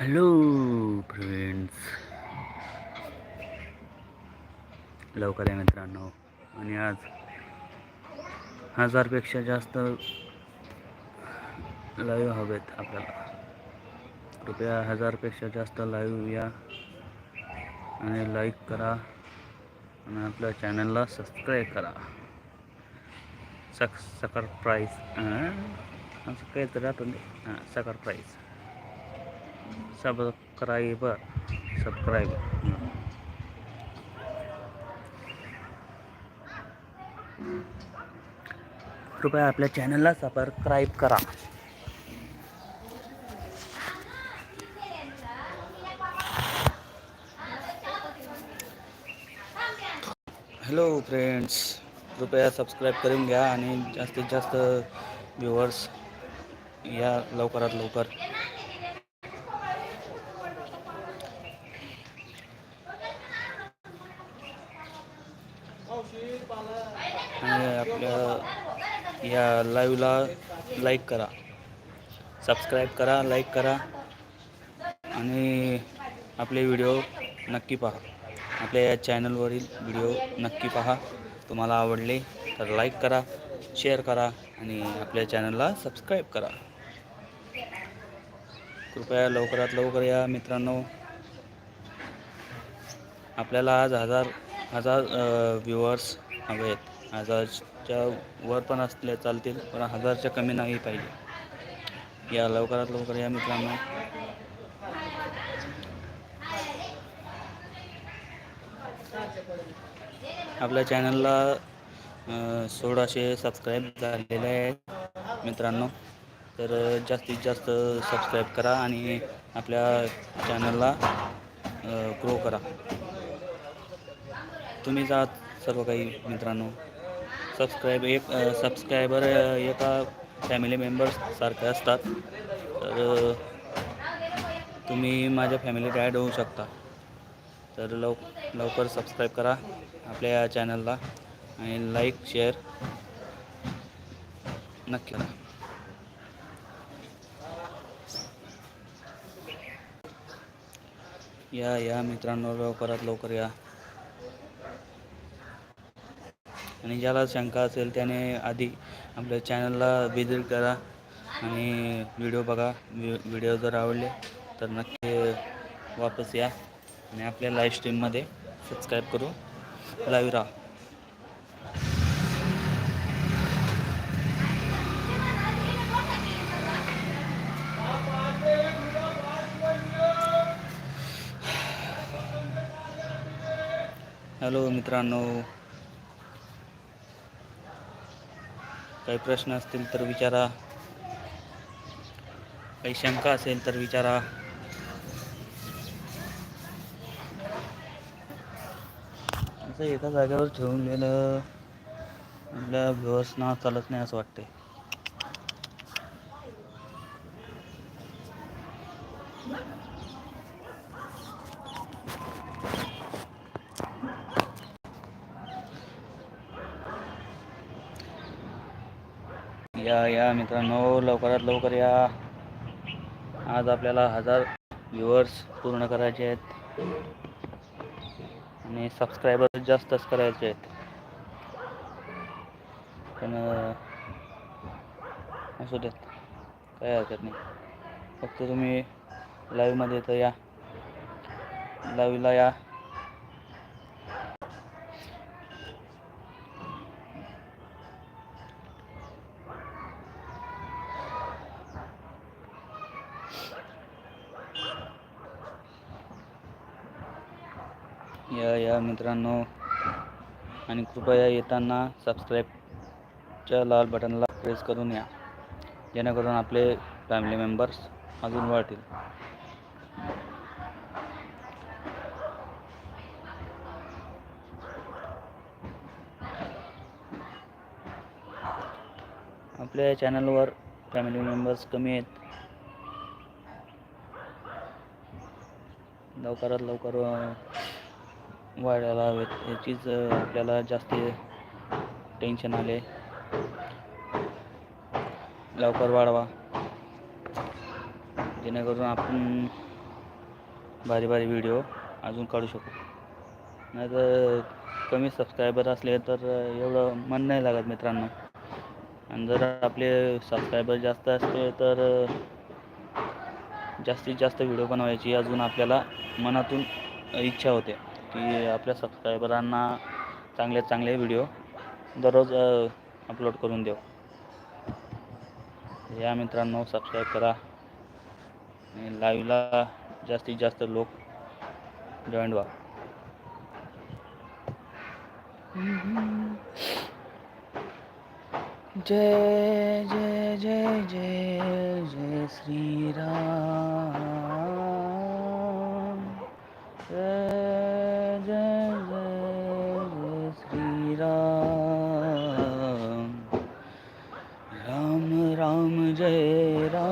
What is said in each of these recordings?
Hello friends लवकर या मित्रांनो. आणि आज हजारपेक्षा जास्त लाईव्ह हवेत आपल्याला. कृपया हजारपेक्षा जास्त लाईव्ह या आणि लाईक करा. आणि आपल्या चॅनलला सबस्क्राईब करा. सक सकर प्राईज असं काहीतरी राहतो हां सकर प्राईज सबस्क्राईबर सबस्क्राईबर कृपया आपल्या चॅनलला सबस्क्राईब करा. हॅलो फ्रेंड्स कृपया सबस्क्राईब करून घ्या आणि जास्तीत जास्त व्ह्युअर्स या लवकरात लवकर. आणि आपल्या या लाईव्हला लाईक करा. सबस्क्राईब करा लाईक करा. आणि आपले व्हिडिओ नक्की पहा. आपल्या या चॅनलवरील व्हिडिओ नक्की पहा. तुम्हाला आवडले तर लाईक करा शेअर करा आणि आपल्या चॅनलला सबस्क्राईब करा. कृपया लवकरात लवकर या मित्रांनो. आपल्याला आज हजार हजार व्ह्युअर्स हवे आहेत. हजारच्या वर पण असले चालतील पण हजारच्या कमी नाही पाहिजे. या लवकरात लवकर या मित्रांनो. आपल्या चॅनलला सोळाशे सबस्क्राईब झालेले आहेत मित्रांनो. तर जास्तीत जास्त सबस्क्राईब करा आणि आपल्या चॅनलला ग्रो करा. तुम्ही आहात सर्व काही मित्रांनो. सबस्क्राईब एक सबस्क्रायबर एका फॅमिली मेंबर्ससारखे असतात. तर तुम्ही माझ्या फॅमिलीत ॲड होऊ शकता. तर लव लवकर सबस्क्राईब करा आपल्या या चॅनलला आणि लाईक शेअर नक्की करा. या या मित्रांनो लवकरात लवकर या. आणि ज्याला शंका असेल त्याने आधी आपल्या चॅनलला विजिट करा आणि व्हिडिओ बघा. व्हिडिओ जर आवडले तर नक्की वापस या आणि आपल्या लाईव्ह स्ट्रीममध्ये सबस्क्राईब करू. लाईव्ह राहा हॅलो मित्रांनो. काही प्रश्न असतील तर विचारा. काही शंका असेल तर विचारा. असं एका जागेवर ठेवून गेलं आपल्या व्यवस्था चालत नाही असं वाटते या या मित्रांनो लवकरात लवकर या. आज आपल्याला हजार व्ह्युअर्स पूर्ण करायचे आहेत. आणि सबस्क्रायबर जास्तच करायचे आहेत. पण असू देत. काही हरकत नाही. फक्त तुम्ही लाईव्हमध्ये तर या. लाईव्हला या. मित्रांनो. आणि कृपया येताना सबस्क्राईबच्या लाल बटनला प्रेस करून या. जेणेकरून आपले फॅमिली मेंबर्स अजून वाढतील आपल्या चॅनलवर फॅमिली मेंबर्स कमी आहेत. लवकरात लवकर वाढायला हवेत. याचीच आपल्याला जास्त टेन्शन आले. लवकर वाढवा. जेणेकरून आपण भारी भारी व्हिडिओ अजून काढू शकू. नाहीतर कमी सबस्क्रायबर असले तर एवढं मन नाही लागत मित्रांनो. आणि जर आपले सबस्क्रायबर जास्त असले तर जास्तीत जास्त व्हिडिओ बनवायची अजून आपल्याला मनातून इच्छा होते. की आपल्या सबस्क्रायबरांना चांगले चांगले व्हिडिओ दररोज अपलोड करून देऊ. या मित्रांनो सबस्क्राईब करा. आणि लाईव्हला जास्तीत जास्त लोक जॉईन व्हा. जय जय जय जय जय श्रीराम.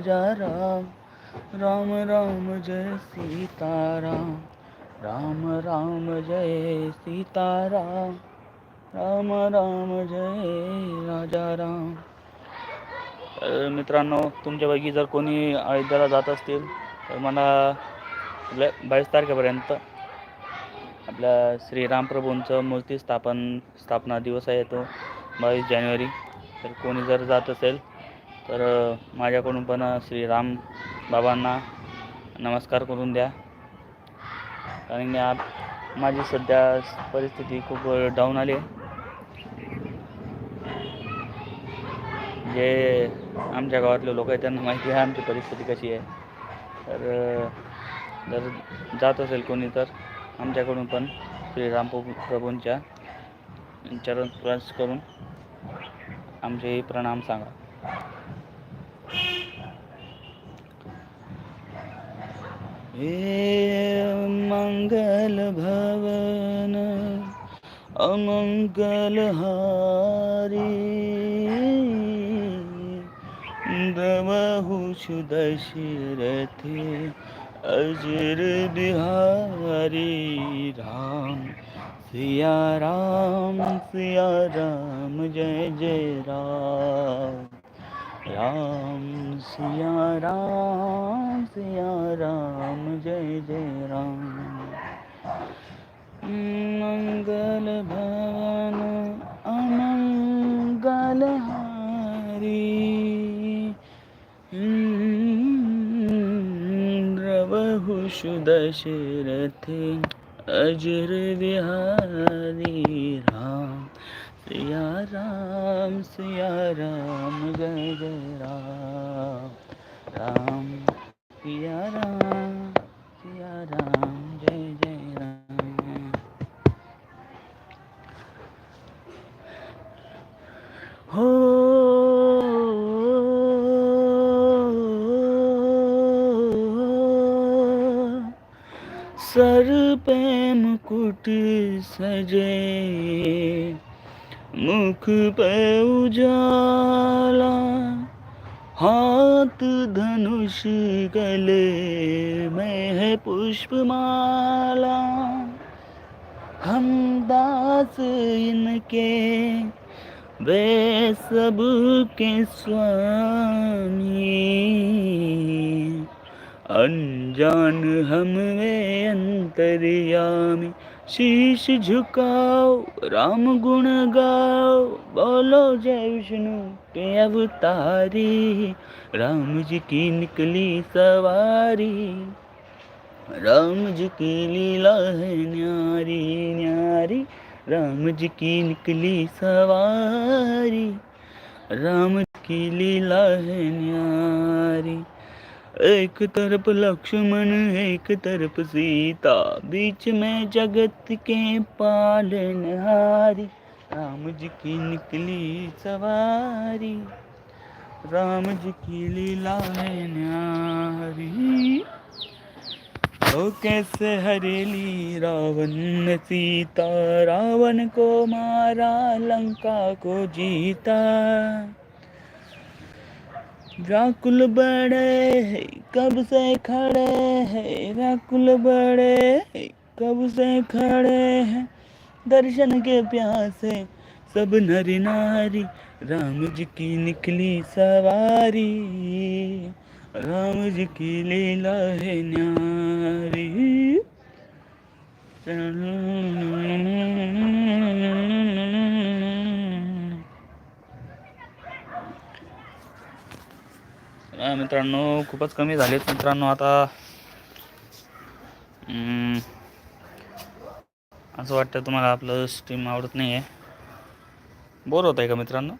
राजा राम राम राम जय सीताराम राम राम जय सीताराम राम राम जय राजा राम। तर मित्रांनो तुमच्यापैकी जर कोणी अयोध्येला जात असतील तर मला आपल्या बावीस तारखेपर्यंत आपल्या श्रीरामप्रभूंचं मूर्ती स्थापन स्थापना दिवस आहे तो बावीस जानेवारी. तर कोणी जर जात असेल तर माझ्याकडून पण श्रीराम बाबांना नमस्कार करून द्या. कारण की आप माझी सध्या परिस्थिती खूप डाऊन आली आहे. जे आमच्या गावातले लोक आहेत त्यांना माहिती आहे आमची परिस्थिती कशी आहे. तर जर जात असेल कोणी तर आमच्याकडून पण श्रीराम प्रभूंच्या चरण स्पर्श करून आमचे प्रणाम सांगा. हे मंगल भवन अमंगल हारी दमहु दशरथे अजर बिहारी राम सिया राम सिया राम जय जय राम। राम सिया राम सिया राम जय जय राम। मंगल भवन अमंगल हारी। रवहु अजर बिहारी राम। सिया राम सिया राम जय जय राम। राम सिया राम सिया राम जय जय राम। हो सर पे मुकुट सजे। मुख पे उजाला हाथ धनुष गले में है पुष्पमाला। हम दास इनके वे सब के स्वामी। अनजान हम वे अंतर्यामी शीश झुकाओ राम गुण गाओ बोलो जय विष्णु के अवतारी। राम जी की निकली सवारी राम जी की लीला है न्यारी न्यारी। राम जी की निकली सवारी राम की लीला है न्यारी। एक तरफ़ लक्ष्मण, एक तरफ़ सीता। बीच में जगत के पालनहारी राम जी की निकली सवारी। राम जी की लीला है न्यारी ओ कैसे हरेली रावण सीता? रावण को मारा, लंका को जीता। व्याकुल बड़े कब से खड़े हैं? व्याकुल बड़े कब से खड़े हैं? दर्शन के प्यासे सब नर नारी, राम जी की निकली सवारी। राम जी की लीला है न्यारी। मित्रांनो खूपच कमी झालेत. मित्रांनो आता असं वाटतं तुम्हाला आपलं स्ट्रीम आवडत नाही आहे बोर होत आहे का मित्रांनो?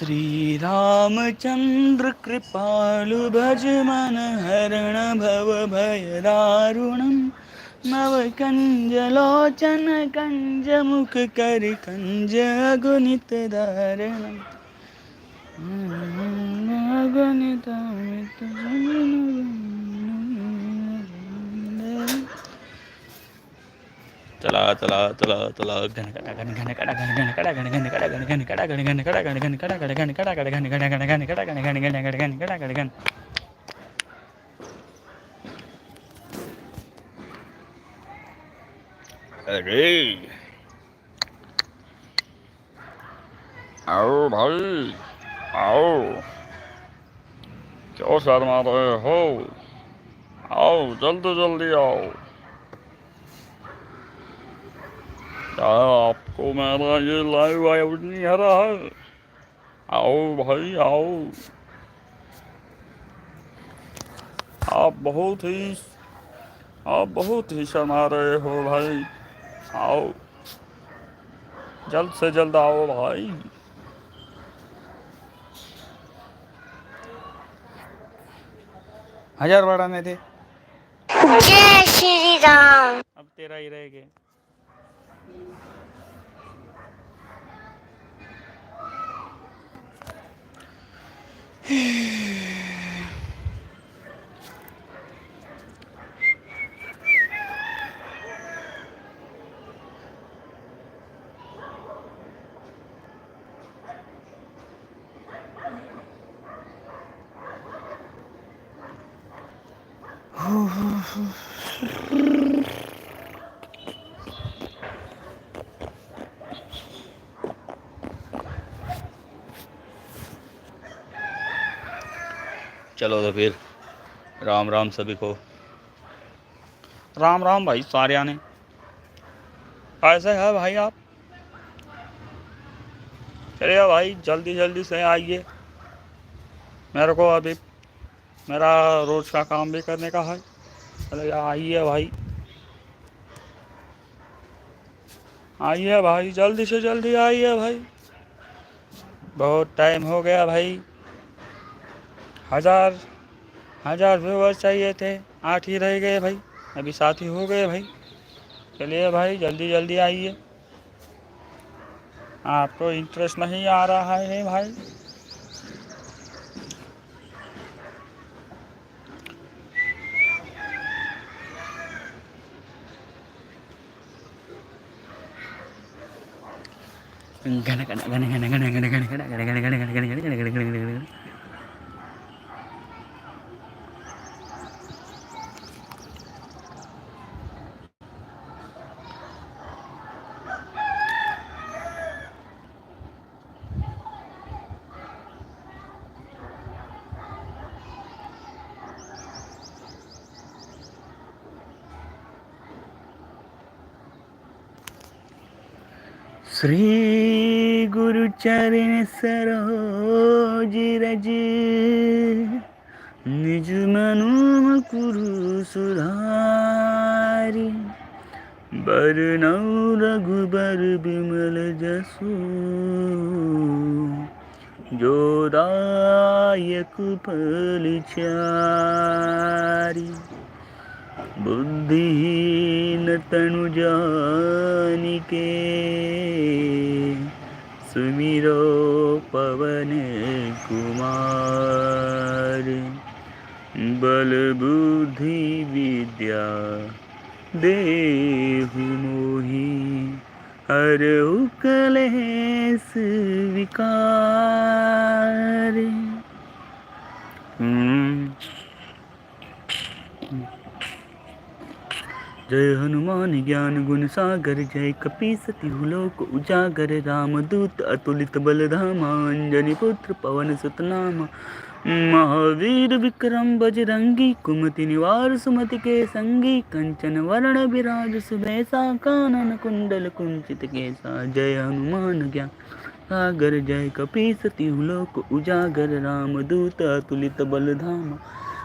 श्रीरामचन्द्र कृपालु भज मन हरण भव भय दारुणं नवकञ्जलोचन कञ्जमुख कर कञ्ज अगुनित धारणम् अगणित घन कडा घन घन अरे आओ भाई आओ क्यों शर्मा रहे हो आओ जल्दी जल्दी आओ क्या आपको मेरा ये लाइव आउट नहीं आ रहा है। आओ भाई आओ। आप बहुत ही आप बहुत ही शर्मा रहे हो भाई। आओ। जल्द से जल्द आओ भाई। हज़ार बढ़ाने थे जय श्री राम। अब तेरा ही रह गए Uh-huh. चलो तो फिर राम राम सभी को। राम राम भाई सारे आने कैसे है भाई आप। चलिए भाई, जल्दी जल्दी से आइए। मेरे को अभी मेरा रोज का काम भी करने का है। चलिए, आइए भाई। आइए भाई, जल्दी से जल्दी आइए भाई। बहुत टाइम हो गया भाई। हज़ार हज़ार व्यूअर्स चाहिए थे आठ ही रह गए भाई अभी साथ ही हो गए भाई चलिए भाई जल्दी जल्दी आइए आपको इंटरेस्ट नहीं आ रहा है भाई गण गण गण गण गण गण गण गण गण गण गण गण गण गण गण गण श्री गुरुचरण सरोज रज। निज मनोम कुरु सुधारी। बरनौ रघुबर बिमल जसु। जो दायक फल बुद्धिहीन तनु जानिके सुमिरो पवन कुमार। बल बुद्धि विद्या देहु मोहि हर कलेस विकार। जय हनुमान ज्ञान गुण सागर जय कपीसति लोक उजागर रामदूत अतुलित बलधामा अंजनी पुत्र पवन सुतनामा महावीर विक्रम बजरंगी कुमति निवार सुमति के संगी कंचन वरण विराज सुबेसा कानन कुंडल कुंचित केसा जय हनुमान ज्ञान सागर जय कपीसति लोक उजागर रामदूत अतुलित बलधामा।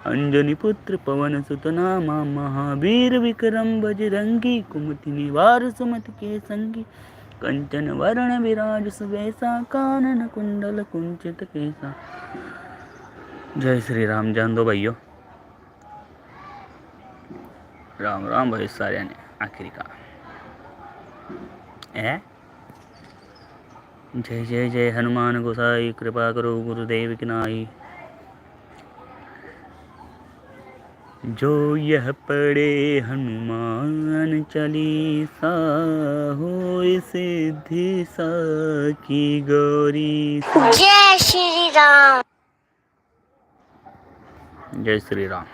अंजनी पुत्र पवन सुत नामा महावीर विक्रम बजरंगी कुमति निवार सुमति के संगी कंचन वरण विराज सुबेसा कानन कुंडल कुंचित केसा जय श्री राम जान दो भाइयों राम राम भाई साऱ्याने आखिरी का ए जय जय जय हनुमान गोसाई कृपा करो गुरुदेव की नाई जो यह पढ़े हनुमान चालीसा हो सिद्धि की गौरी जय श्री राम। जय श्री राम।